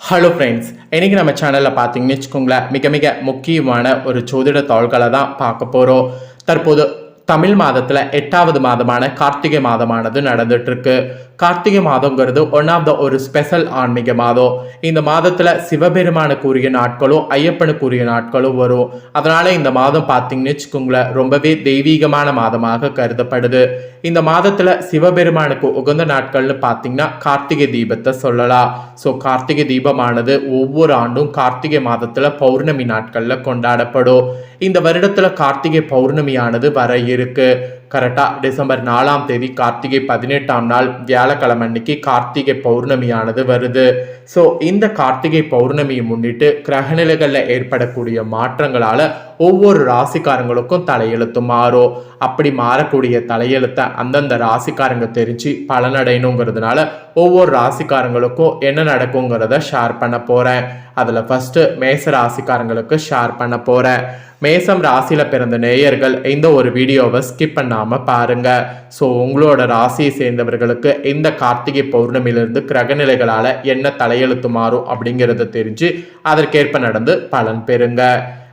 Hello friends இன்றைக்கி நம்ம சேனலில் பார்த்தீங்கன்னு வச்சுக்கோங்களேன் மிக மிக முக்கியமான ஒரு ஜோதிட தாள்களை தான் பார்க்க போகிறோம் தற்போது தமிழ் மாதத்தில் எட்டாவது மாதமான கார்த்திகை மாதமானது நடந்துட்டுருக்கு கார்த்திகை மாதங்கிறது ஒன் ஆஃப் த ஒரு ஸ்பெஷல் ஆன்மீக மாதம். இந்த மாதத்தில் சிவபெருமானுக்குரிய நாட்களும் ஐயப்பனுக்குரிய நாட்களும் வரும். அதனால இந்த மாதம் பார்த்தீங்கன்னு வச்சுக்கோங்களேன் ரொம்பவே தெய்வீகமான மாதமாக கருதப்படுது. இந்த மாதத்தில் சிவபெருமானுக்கு உகந்த நாட்கள்னு பார்த்தீங்கன்னா கார்த்திகை தீபத்தை சொல்லலாம். ஸோ கார்த்திகை தீபமானது ஒவ்வொரு ஆண்டும் கார்த்திகை மாதத்தில் பௌர்ணமி நாட்களில் கொண்டாடப்படும். இந்த வருடத்தில் கார்த்திகை பௌர்ணமியானது வர இருக்கு. கரெக்டாக டிசம்பர் நாலாம் தேதி கார்த்திகை பதினெட்டாம் நாள் வியாழக்கிழமை அன்னைக்கு கார்த்திகை பௌர்ணமியானது வருது. ஸோ இந்த கார்த்திகை பௌர்ணமியை முன்னிட்டு கிரகநிலைகளில் ஏற்படக்கூடிய மாற்றங்களால் ஒவ்வொரு ராசிக்காரங்களுக்கும் தலையெழுத்து மாறும் அப்படி மாறக்கூடிய தலையெழுத்தை அந்தந்த ராசிக்காரங்க தெரிஞ்சு பலனடையணுங்கிறதுனால ஒவ்வொரு ராசிக்காரங்களுக்கும் என்ன நடக்குங்கிறத ஷேர் பண்ண போகிறேன் அதில் ஃபஸ்ட்டு மேச ராசிக்காரங்களுக்கு ஷேர் பண்ண போகிறேன் மேசம் ராசியில் பிறந்த நேயர்கள் இந்த ஒரு வீடியோவை ஸ்கிப் பண்ணாமல் பாருங்க. ஸோ உங்களோட ராசியை சேர்ந்தவர்களுக்கு இந்த கார்த்திகை பௌர்ணமியிலிருந்து கிரகநிலைகளால் என்ன தலையெழுத்து மாறும் அப்படிங்கிறத தெரிஞ்சு அதற்கேற்ப நடந்து பலன் பெறுங்க.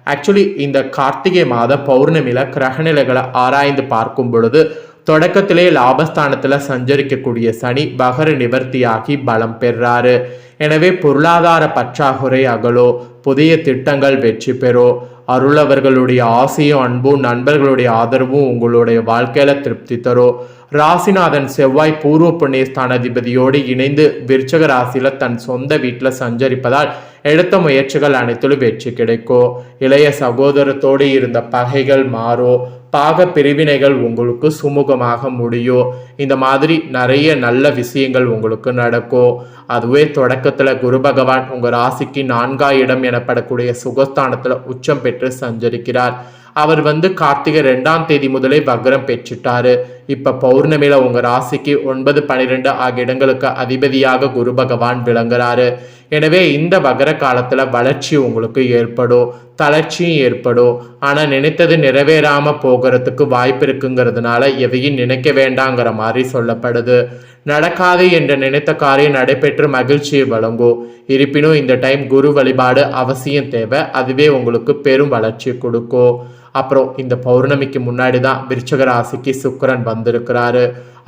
ஆக்சுவலி இந்த கார்த்திகை மாத பௌர்ணமியில் கிரகநிலைகளை ஆராய்ந்து பார்க்கும் பொழுது தொடக்கத்திலே லாபஸ்தானத்தில் சஞ்சரிக்கக்கூடிய சனி பகர நிவர்த்தியாகி பலம் பெறாரு. எனவே பொருளாதார பற்றாக்குறை அகலோ புதிய திட்டங்கள் வெற்றி பெறோ அருளவர்களுடைய ஆசையும் அன்பும் நண்பர்களுடைய ஆதரவும் உங்களுடைய வாழ்க்கையில திருப்தி தரும் ராசிநாதன் செவ்வாய் பூர்வ புண்ணிய ஸ்தானாதிபதியோடு இணைந்து விருச்சக ராசியில தன் சொந்த வீட்டில் சஞ்சரிப்பதால் எடுத்த முயற்சிகள் அனைத்திலும் வெற்றி கிடைக்கும் இளைய சகோதரத்தோடு இருந்த பகைகள் மாறும் பாக பிரிவினைகள் உங்களுக்கு சுமூகமாக முடியும் இந்த மாதிரி நிறைய நல்ல விஷயங்கள் உங்களுக்கு நடக்கும் அதுவே தொடக்கத்தில் குரு பகவான் உங்கள் ராசிக்கு நான்காம் இடம் எனப்படக்கூடிய சுகஸ்தானத்தில் உச்சம் பெற்று சஞ்சரிக்கிறார். அவர் வந்து கார்த்திகை ரெண்டாம் தேதி முதலே வக்ரம் பெற்றுட்டாரு. இப்ப பௌர்ணமியில உங்க ராசிக்கு ஒன்பது பன்னிரெண்டு ஆகிய இடங்களுக்கு அதிபதியாக குரு பகவான் விளங்குறாரு. எனவே இந்த வகர காலத்துல வளர்ச்சி உங்களுக்கு ஏற்படும் தளர்ச்சியும் ஏற்படும். ஆனா நினைத்தது நிறைவேறாம போகிறதுக்கு வாய்ப்பு இருக்குங்கிறதுனால எதையும் நினைக்க வேண்டாங்கிற மாதிரி சொல்லப்படுது. நடக்காது என்று நினைத்த காரியம் நடைபெற்று மகிழ்ச்சியை வழங்கும். இருப்பினும் இந்த டைம் குரு வழிபாடு அவசியம் தேவை. அதுவே உங்களுக்கு பெரும் வளர்ச்சி கொடுக்கும். அப்புறம் இந்த பௌர்ணமிக்கு முன்னாடி தான் விருச்சக ராசிக்கு சுக்கரன் வந்திருக்கிறாரு.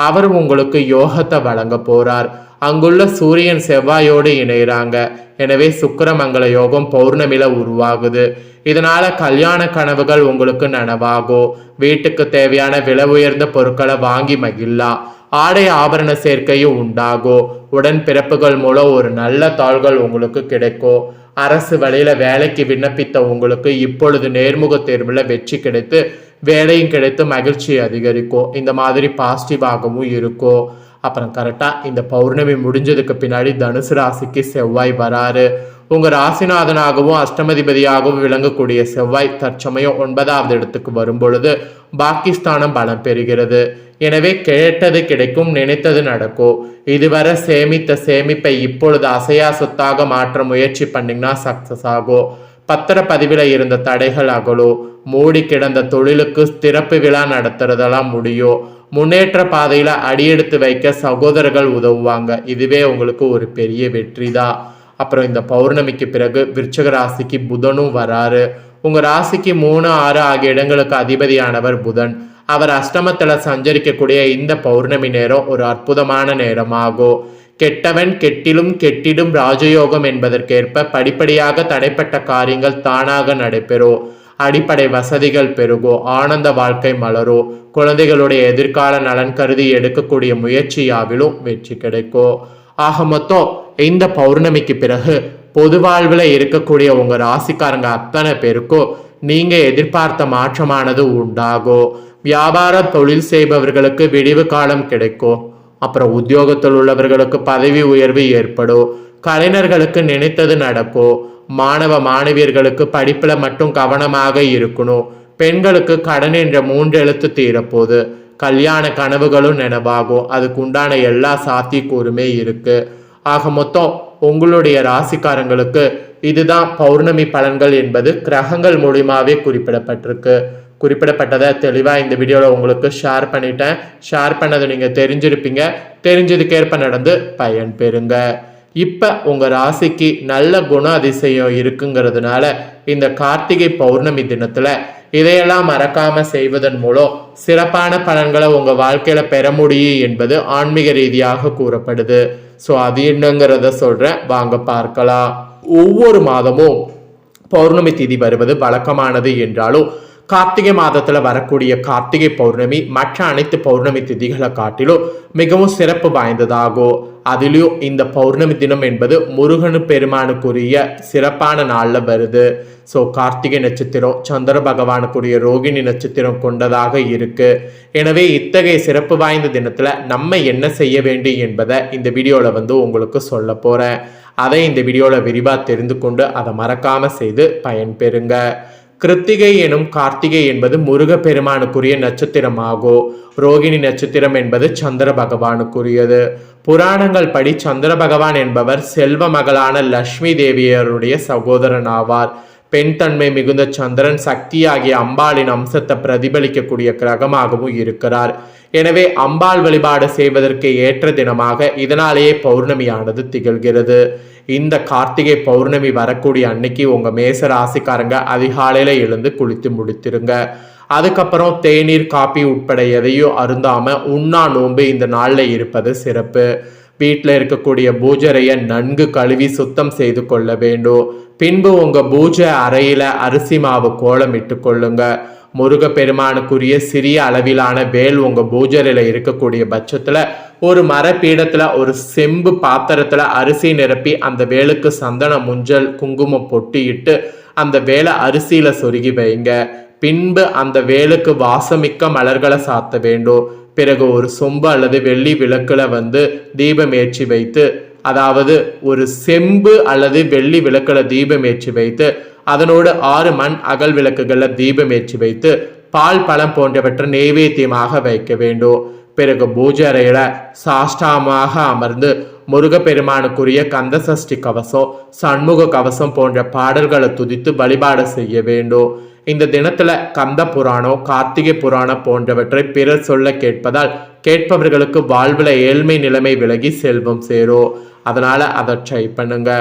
அவர் உங்களுக்கு யோகத்தை வழங்க போறார். அங்குள்ள சூரியன் செவ்வாயோடு இணைகிறாங்க. எனவே சுக்கிரமங்கல யோகம் பௌர்ணமியில உருவாகுது. இதனால கல்யாண கனவுகள் உங்களுக்கு நனவாகும். வீட்டுக்கு தேவையான விலை உயர்ந்த பொருட்களை வாங்கி மகிழலாம். ஆடை ஆபரண சேர்க்கையும் உண்டாகும் உடன் பிறப்புகள் மூலம் ஒரு நல்ல தாள்கள் உங்களுக்கு கிடைக்கும் அரசு வழியில வேலைக்கு விண்ணப்பித்த உங்களுக்கு இப்பொழுது நேர்முக தேர்வில் வெற்றி கிடைத்து வேலையும் கிடைத்து மகிழ்ச்சி அதிகரிக்கும் இந்த மாதிரி பாசிட்டிவாகவும் இருக்கும் அப்புறம் கரெக்டாக இந்த பௌர்ணமி முடிஞ்சதுக்கு பின்னாடி தனுசு ராசிக்கு செவ்வாய் வராரு. உங்க ராசிநாதனாகவும் அஷ்டமதிபதியாகவும் விளங்கக்கூடிய செவ்வாய் தற்சமயம் ஒன்பதாவது இடத்துக்கு வரும் பொழுது பாகிஸ்தானம் பலம் பெறுகிறது. எனவே கேட்டது கிடைக்கும் நினைத்தது நடக்கும் இதுவரை சேமித்த சேமிப்பை இப்பொழுது அசையா சொத்தாக மாற்ற முயற்சி பண்ணீங்கன்னா சக்சஸ் ஆகும் பத்திர பதிவில் இருந்த தடைகள் அகலும் மூடி கிடந்த தொழிலுக்கு திறப்பு விழா நடத்துறதெல்லாம் முடியும் முன்னேற்ற பாதையில் அடியெடுத்து வைக்க சகோதரர்கள் உதவுவாங்க. இதுவே உங்களுக்கு ஒரு பெரிய வெற்றி தான் அப்புறம் இந்த பௌர்ணமிக்கு பிறகு விருச்சக ராசிக்கு புதனும் வராரு. உங்க ராசிக்கு மூணு ஆறு ஆகிய இடங்களுக்கு அதிபதியானவர் புதன். அவர் அஷ்டமத்தில் சஞ்சரிக்கக்கூடிய இந்த பௌர்ணமி நேரம் ஒரு அற்புதமான நேரமாகும் கெட்டவன் கெட்டிலும் கெட்டிடும் ராஜயோகம் என்பதற்கேற்ப படிப்படியாக தடைப்பட்ட காரியங்கள் தானாக நடைபெறும் அடிப்படை வசதிகள் பெருகும் ஆனந்த வாழ்க்கை மலரும் குழந்தைகளுடைய எதிர்கால நலன் கருதி எடுக்கக்கூடிய முயற்சியாவிலும் வெற்றி கிடைக்கும் ஆக மொத்தம் இந்த பௌர்ணமிக்கு பிறகு பொது வாழ்வில் இருக்கக்கூடிய உங்க ராசிக்காரங்க அத்தனை பேருக்கும் நீங்க எதிர்பார்த்த மாற்றமானது உண்டாகும் வியாபார தொழில் செய்பவர்களுக்கு விடிவு காலம் கிடைக்கும் அப்புறம் உத்தியோகத்தில் உள்ளவர்களுக்கு பதவி உயர்வு ஏற்படும் கலைஞர்களுக்கு நினைத்தது நடக்கும் மாணவ மாணவியர்களுக்கு படிப்பில் மட்டும் கவனமாக இருக்கணும். பெண்களுக்கு கடன் என்ற மூன்று எழுத்து தீரப்போகுது. கல்யாண கனவுகளும் நினைவாகும். அதுக்கு உண்டான எல்லா சாத்தியக்கூறுமே இருக்குது ஆக மொத்தம் உங்களுடைய ராசிக்காரங்களுக்கு இதுதான் பௌர்ணமி பலன்கள் என்பது கிரகங்கள் மூலியமாகவே குறிப்பிடப்பட்டிருக்கு. குறிப்பிடப்பட்டதை தெளிவாக இந்த வீடியோவில் உங்களுக்கு ஷேர் பண்ணிட்டேன். ஷேர் பண்ணதை நீங்கள் தெரிஞ்சிருப்பீங்க. தெரிஞ்சதுக்கேற்ப நடந்து பயன் பெறுங்க. இப்போ உங்கள் ராசிக்கு நல்ல குண அதிசயம் இருக்குங்கிறதுனால இந்த கார்த்திகை பௌர்ணமி தினத்தில் இதையெல்லாம் மறக்காமல் செய்வதன் மூலம் சிறப்பான பலன்களை உங்கள் வாழ்க்கையில் பெற முடியும் என்பது ஆன்மீக ரீதியாக கூறப்படுது. ஸோ அது என்னங்கிறத சொல்கிறேன் வாங்க பார்க்கலாம். ஒவ்வொரு மாதமும் பௌர்ணமி திதி வருவது வழக்கமானது என்றாலும் கார்த்திகை மாதத்தில் வரக்கூடிய கார்த்திகை பௌர்ணமி மற்ற அனைத்து பௌர்ணமி திதிகளை காட்டிலும் மிகவும் சிறப்பு வாய்ந்ததாகும். அதிலும் இந்த பௌர்ணமி தினம் என்பது முருகனு பெருமானுக்குரிய சிறப்பான நாளில் வருது. ஸோ கார்த்திகை நட்சத்திரம் சந்திர பகவானுக்குரிய ரோகிணி நட்சத்திரம் கொண்டதாக இருக்கு. எனவே இத்தகைய சிறப்பு வாய்ந்த தினத்துல நம்ம என்ன செய்ய வேண்டும் என்பதை இந்த வீடியோல வந்து உங்களுக்கு சொல்ல போறேன். அதை இந்த வீடியோவில் விரிவாக தெரிந்து கொண்டு அதை மறக்காம செய்து பயன்பெறுங்க. கிருத்திகை எனும் கார்த்திகை என்பது முருக பெருமானுக்குரிய நட்சத்திரமாகும் ரோகிணி நட்சத்திரம் என்பது சந்திர பகவானுக்குரியது. புராணங்கள் படி சந்திர பகவான் என்பவர் செல்வ மகளான லக்ஷ்மி தேவியருடைய சகோதரன் ஆவார் பெண் தன்மை மிகுந்த சந்திரன் சக்தியாகிய அம்பாளின் அம்சத்தை பிரதிபலிக்கக்கூடிய கிரகமாகவும் இருக்கிறார். எனவே அம்பாள் வழிபாடு செய்வதற்கு ஏற்ற தினமாக இதனாலேயே பௌர்ணமியானது திகழ்கிறது. இந்த கார்த்திகை பௌர்ணமி வரக்கூடிய அன்னைக்கு உங்க மேச ராசிக்காரங்க அதிகாலையில எழுந்து குளித்து முடித்திருங்க. அதுக்கப்புறம் தேநீர் காப்பி உட்பட எதையும் அருந்தாம உண்ணா நோன்பு இந்த நாளில் இருப்பது சிறப்பு. வீட்டில் இருக்கக்கூடிய பூஜரையை நன்கு கழுவி சுத்தம் செய்து கொள்ள வேண்டும். பின்பு உங்க பூஜை அறையில அரிசி மாவு கோலமிட்டு கொள்ளுங்க. முருகப்பெருமானுக்குரிய சிறிய அளவிலான வேல் உங்க பூஜரையில இருக்கக்கூடிய பட்சத்துல ஒரு மரப்பீடத்துல ஒரு செம்பு பாத்திரத்துல அரிசி நிரப்பி அந்த வேலுக்கு சந்தன முஞ்சல் குங்குமம் பொட்டியிட்டு அந்த வேலை அரிசியில சொருகி வைங்க. பின்பு அந்த வேலுக்கு வாசமிக்க மலர்களை சாத்த வேண்டும். பிறகு ஒரு சொம்பு அல்லது வெள்ளி விளக்குல வந்து தீபம் ஏற்றி வைத்து அதாவது ஒரு செம்பு அல்லது வெள்ளி விளக்குல தீபம் ஏற்றி வைத்து அதனோடு ஆறு மண் அகல் விளக்குகளில் தீபம் ஏற்றி வைத்து பால் பழம் போன்றவற்றை நெய்வேத்தியமாக வைக்க வேண்டும். பிறகு பூஜை அறையில சாஷ்டாமாக அமர்ந்து முருகப்பெருமானுக்குரிய கந்த சஷ்டி கவசம் சண்முக கவசம் போன்ற பாடல்களை துதித்து வழிபாடு செய்ய வேண்டும். இந்த தினத்துல கந்த புராணம் கார்த்திகை புராணம் போன்றவற்றை பிறர் சொல்ல கேட்பதால் கேட்பவர்களுக்கு வாழ்வுல ஏழ்மை நிலைமை விலகி செல்வம் சேரும். அதனால அதை ட்ரை பண்ணுங்க.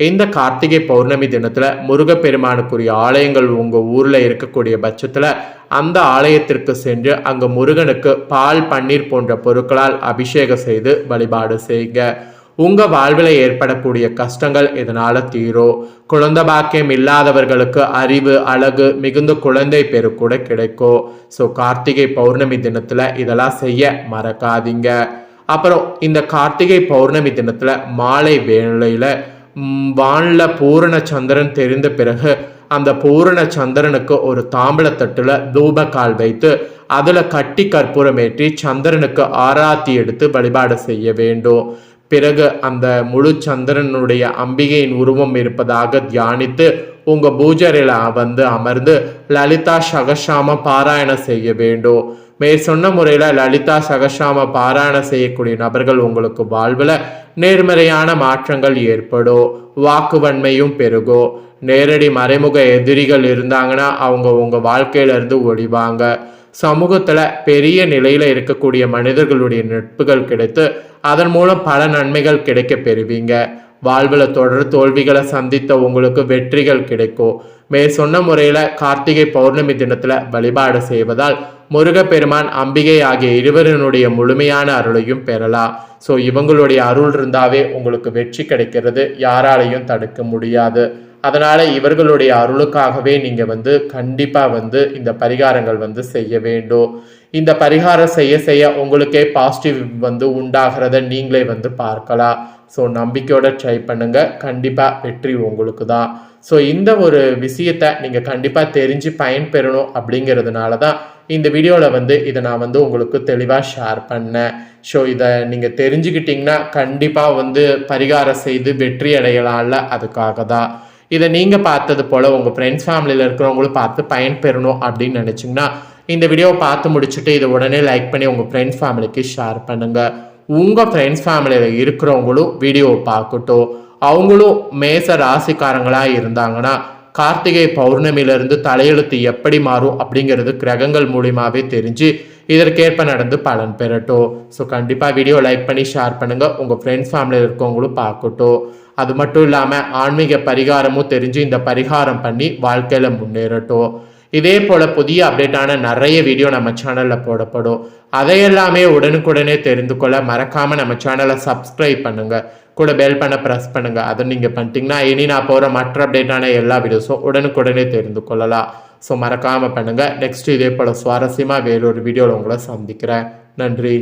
இந்த கார்த்திகை பௌர்ணமி தினத்துல முருகப்பெருமானுக்குரிய ஆலயங்கள் உங்க ஊர்ல இருக்கக்கூடிய பட்சத்துல அந்த ஆலயத்திற்கு சென்று அங்கு முருகனுக்கு பால் பன்னீர் போன்ற பொருட்களால் அபிஷேகம் செய்து வழிபாடு செய்யுங்க உங்க வாழ்வில் ஏற்படக்கூடிய கஷ்டங்கள் இதனால தீரும் குழந்தை பாக்கியம் இல்லாதவர்களுக்கு அறிவு அழகு மிகுந்த குழந்தை பெரு கூட கிடைக்கும் ஸோ கார்த்திகை பௌர்ணமி தினத்துல இதெல்லாம் செய்ய மறக்காதீங்க. அப்புறம் இந்த கார்த்திகை பௌர்ணமி தினத்துல மாலை வேளையில வானில் பூரண சந்திரன் தெரிந்த பிறகு அந்த பூரண சந்திரனுக்கு ஒரு தாம்பளத்தட்டுல தூபக்கால் வைத்து அதில் கட்டி கற்பூரமேற்றி சந்திரனுக்கு ஆராத்தி எடுத்து வழிபாடு செய்ய வேண்டும். பிறகு அந்த முழு சந்திரனுடைய அம்பிகையின் உருவம் இருப்பதாக தியானித்து உங்கள் பூஜரையில் வந்து அமர்ந்து லலிதா சகசாம பாராயணம் செய்ய வேண்டும். மேற்சொன்ன முறையில் லலிதா சகசாம பாராயணம் செய்யக்கூடிய நபர்கள் உங்களுக்கு வாழ்வில் நேர்மறையான மாற்றங்கள் ஏற்படும் வாக்குவன்மையும் பெருகும் நேரடி மறைமுக எதிரிகள் இருந்தாங்கன்னா அவங்க உங்கள் வாழ்க்கையில இருந்து ஒழிவாங்க. சமூகத்தில் பெரிய நிலையில் இருக்கக்கூடிய மனிதர்களுடைய நட்புகள் கிடைத்து அதன் மூலம் பல நன்மைகள் கிடைக்க பெறுவீங்க. வாழ்வில் தொடர் தோல்விகளை சந்தித்த உங்களுக்கு வெற்றிகள் கிடைக்கும் மே சொன்ன முறையில் கார்த்திகை பௌர்ணமி தினத்தில் வழிபாடு செய்வதால் முருகப்பெருமான் அம்பிகை ஆகிய இருவரினுடைய முழுமையான அருளையும் பெறலாம் ஸோ இவங்களுடைய அருள் இருந்தாவே உங்களுக்கு வெற்றி கிடைக்கிறது. யாராலையும் தடுக்க முடியாது. அதனால் இவர்களுடைய அருளுக்காகவே நீங்கள் வந்து கண்டிப்பாக வந்து இந்த பரிகாரங்கள் வந்து செய்ய வேண்டும். இந்த பரிகாரம் செய்ய செய்ய உங்களுக்கே பாசிட்டிவ் வந்து உண்டாகிறத நீங்களே வந்து பார்க்கலாம். ஸோ நம்பிக்கையோட ட்ரை பண்ணுங்க. கண்டிப்பாக வெற்றி உங்களுக்கு தான். ஸோ இந்த ஒரு விஷயத்தை நீங்கள் கண்டிப்பாக தெரிஞ்சு பயன்பெறணும் அப்படிங்கிறதுனால தான் இந்த வீடியோவில் வந்து இதை நான் வந்து உங்களுக்கு தெளிவாக ஷேர் பண்ணேன். ஸோ இதை நீங்கள் தெரிஞ்சுக்கிட்டிங்கன்னா கண்டிப்பாக வந்து பரிகாரம் செய்து வெற்றி அடையலாம்ல. அதுக்காக தான். இதை நீங்கள் பார்த்தது போல் உங்கள் ஃப்ரெண்ட்ஸ் ஃபேமிலியில் இருக்கிறவங்களும் பார்த்து பயன்பெறணும் அப்படின்னு நினச்சிங்கன்னா இந்த வீடியோவை பார்த்து முடிச்சுட்டு இதை உடனே லைக் பண்ணி உங்கள் ஃப்ரெண்ட்ஸ் ஃபேமிலிக்கு ஷேர் பண்ணுங்கள் உங்கள் ஃப்ரெண்ட்ஸ் ஃபேமிலியில் இருக்கிறவங்களும் வீடியோவை பார்க்கட்டும். அவங்களும் மேச ராசிக்காரங்களாக இருந்தாங்கன்னா கார்த்திகை பௌர்ணமியிலிருந்து தலையெழுத்து எப்படி மாறும் அப்படிங்கிறது கிரகங்கள் மூலியமாகவே தெரிஞ்சு இதற்கேற்ப நடந்து பலன் பெறட்டும். ஸோ கண்டிப்பாக வீடியோ லைக் பண்ணி ஷேர் பண்ணுங்கள் உங்கள் ஃப்ரெண்ட்ஸ் ஃபேமிலியில் இருக்கவங்களும் பார்க்கட்டும். அது மட்டும் இல்லாமல் ஆன்மீக பரிகாரமும் தெரிஞ்சு இந்த பரிகாரம் பண்ணி வாழ்க்கையில் முன்னேறட்டும். இதே போல் புதிய அப்டேட்டான நிறைய வீடியோ நம்ம சேனலில் போடப்படும். அதையெல்லாமே உடனுக்குடனே தெரிந்து கொள்ள மறக்காமல் நம்ம சேனலை சப்ஸ்கிரைப் பண்ணுங்கள் கூட பெல் பண்ண ப்ரெஸ் பண்ணுங்கள் அதை நீங்கள் பண்ணிட்டீங்கன்னா இனி நான் போகிற மற்ற அப்டேட்டான எல்லா வீடியோஸும் உடனுக்குடனே தெரிந்து கொள்ளலாம். ஸோ மறக்காமல் பண்ணுங்கள் நெக்ஸ்ட் இதே போல் சுவாரஸ்யமாக வேறொரு வீடியோவில் உங்களை சந்திக்கிறேன். நன்றி.